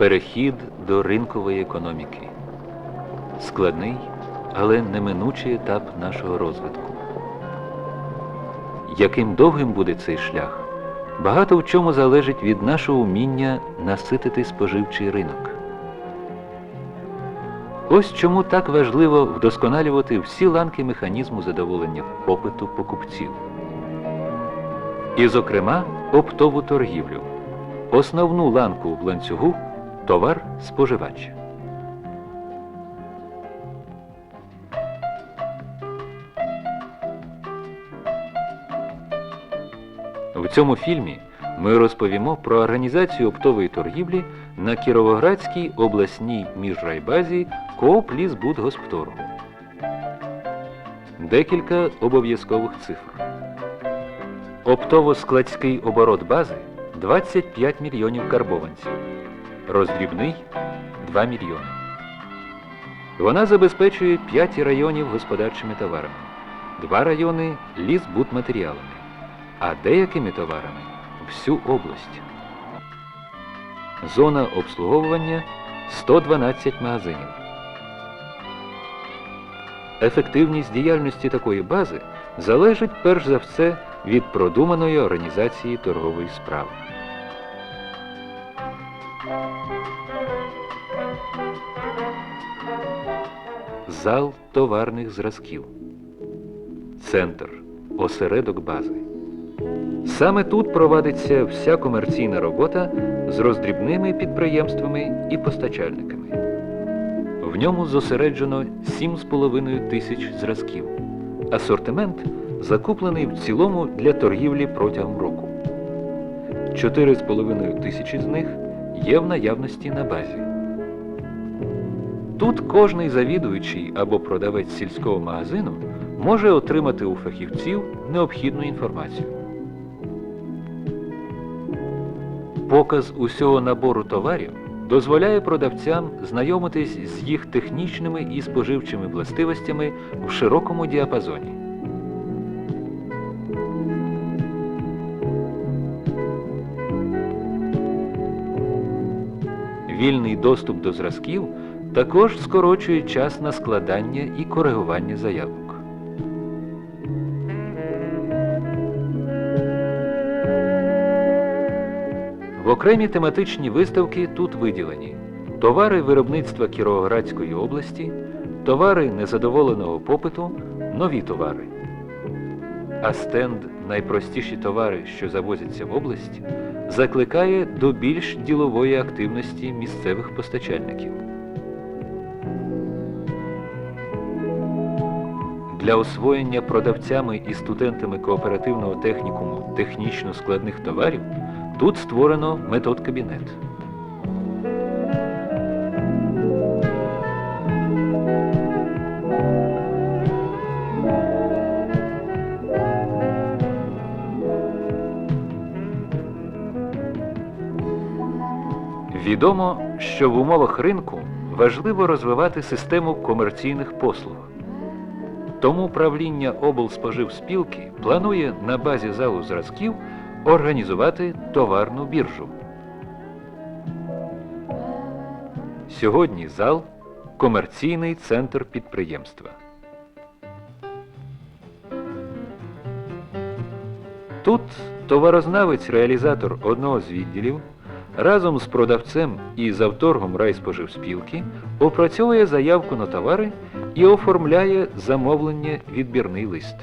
Перехід до ринкової економіки. Складний, але неминучий етап нашого розвитку. Яким довгим буде цей шлях, багато в чому залежить від нашого вміння наситити споживчий ринок. Ось чому так важливо вдосконалювати всі ланки механізму задоволення попиту покупців. І, зокрема, оптову торгівлю, основну ланку в ланцюгу товар споживач. В цьому фільмі ми розповімо про організацію оптової торгівлі на Кіровоградській обласній міжрайбазі «Лісбудгоспторгу». Декілька обов'язкових цифр. Оптово-складський оборот бази 25 мільйонів карбованців. Роздрібний 2 мільйони. Вона забезпечує 5 районів господарчими товарами, 2 райони лісбудматеріалами, а деякими товарами всю область. Зона обслуговування 112 магазинів. Ефективність діяльності такої бази залежить перш за все від продуманої організації торгової справи. Зал товарних зразків. Центр. Осередок бази. Саме тут провадиться вся комерційна робота з роздрібними підприємствами і постачальниками. В ньому зосереджено 7,5 тисяч зразків. Асортимент закуплений в цілому для торгівлі протягом року. 4,5 тисячі з них є в наявності на базі. Тут кожний завідуючий або продавець сільського магазину може отримати у фахівців необхідну інформацію. Показ усього набору товарів дозволяє продавцям знайомитись з їх технічними і споживчими властивостями в широкому діапазоні. Вільний доступ до зразків також скорочує час на складання і коригування заявок. Окремі тематичні виставки тут виділені товари виробництва Кіровоградської області, товари незадоволеного попиту, нові товари. А стенд найпростіші товари, що завозяться в область, закликає до більш ділової активності місцевих постачальників. Для освоєння продавцями і студентами кооперативного технікуму технічно складних товарів тут створено метод-кабінет. Відомо, що в умовах ринку важливо розвивати систему комерційних послуг. Тому правління облспоживспілки планує на базі залу зразків організувати товарну біржу. Сьогодні зал комерційний центр підприємства. Тут товарознавець-реалізатор одного з відділів разом з продавцем і завторгом райспоживспілки опрацьовує заявку на товари і оформляє замовлення відбірний лист.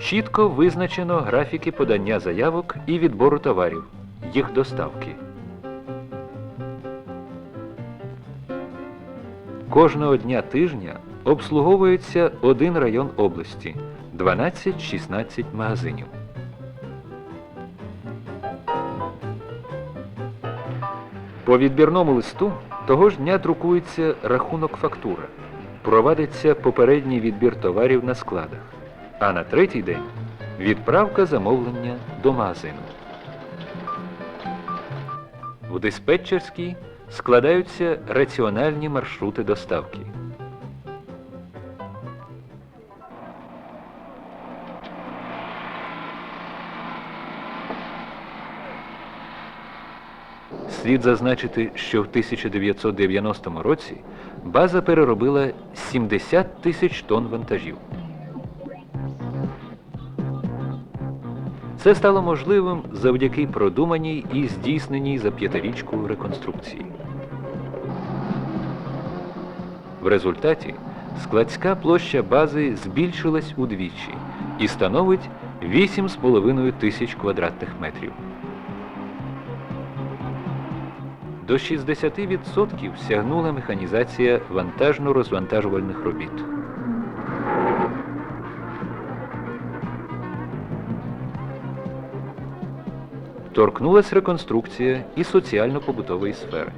Чітко визначено графіки подання заявок і відбору товарів, їх доставки. Кожного дня тижня обслуговується один район області 12-16 магазинів. По відбірному листу того ж дня друкується рахунок фактура, провадиться попередній відбір товарів на складах, а на третій день відправка замовлення до магазину. В диспетчерській складаються раціональні маршрути доставки. Слід зазначити, що в 1990 році база переробила 70 тисяч тонн вантажів. Це стало можливим завдяки продуманій і здійсненій за п'ятирічку реконструкції. В результаті складська площа бази збільшилась удвічі і становить 8,5 тисяч квадратних метрів. До 60% сягнула механізація вантажно-розвантажувальних робіт. Торкнулась реконструкція і соціально-побутової сфери.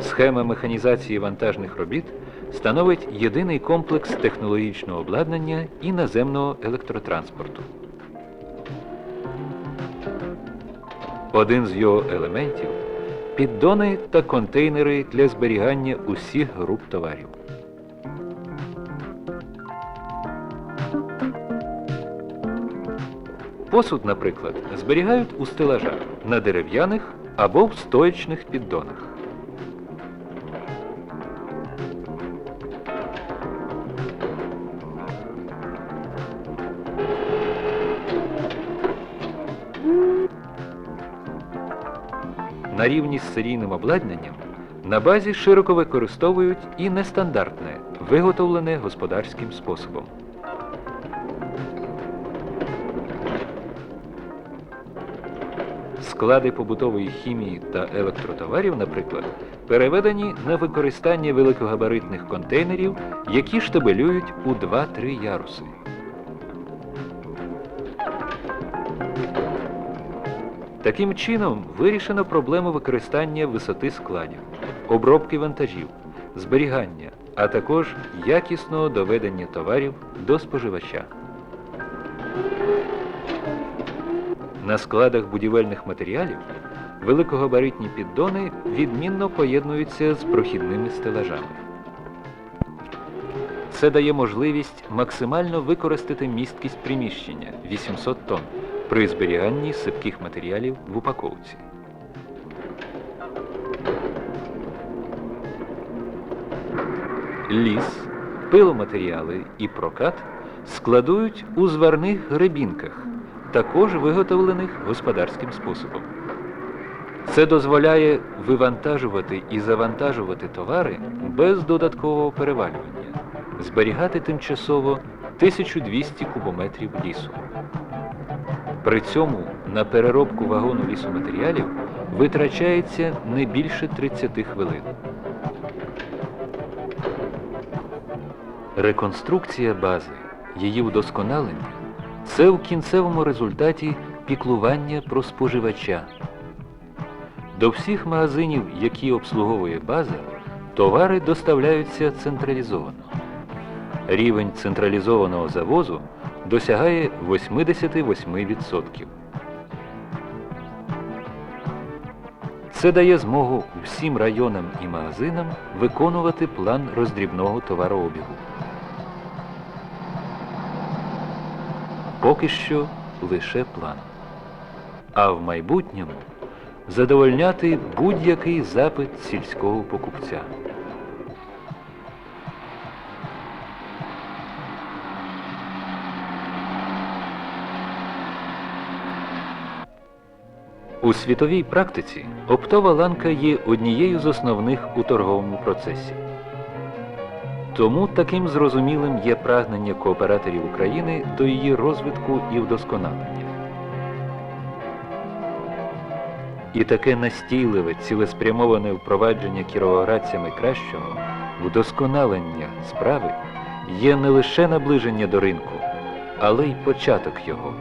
Схема механізації вантажних робіт становить єдиний комплекс технологічного обладнання і наземного електротранспорту. Один з його елементів піддони та контейнери для зберігання усіх груп товарів. Посуд, наприклад, зберігають у стелажах на дерев'яних або в стоячних піддонах. На рівні з серійним обладнанням на базі широко використовують і нестандартне, виготовлене господарським способом. Склади побутової хімії та електротоварів, наприклад, переведені на використання великогабаритних контейнерів, які штабелюють у 2-3 яруси. Таким чином вирішено проблему використання висоти складів, обробки вантажів, зберігання, а також якісного доведення товарів до споживача. На складах будівельних матеріалів великогабаритні піддони відмінно поєднуються з прохідними стелажами. Це дає можливість максимально використати місткість приміщення 800 тонн при зберіганні сипких матеріалів в упаковці. Ліс, пиломатеріали і прокат складують у зварних гребінках, також виготовлених господарським способом. Це дозволяє вивантажувати і завантажувати товари без додаткового перевалювання, зберігати тимчасово 1200 кубометрів лісу. При цьому на переробку вагону лісоматеріалів витрачається не більше 30 хвилин. Реконструкція бази, її удосконалення це в кінцевому результаті піклування про споживача. До всіх магазинів, які обслуговує база, товари доставляються централізовано. Рівень централізованого завозу досягає 88%. Це дає змогу всім районам і магазинам виконувати план роздрібного товарообігу. Поки що лише план. А в майбутньому задовольняти будь-який запит сільського покупця. У світовій практиці оптова ланка є однією з основних у торговому процесі. Тому таким зрозумілим є прагнення кооператорів України до її розвитку і вдосконалення. І таке настійливе, цілеспрямоване впровадження кіровоградцями кращого, вдосконалення справи є не лише наближення до ринку, але й початок його.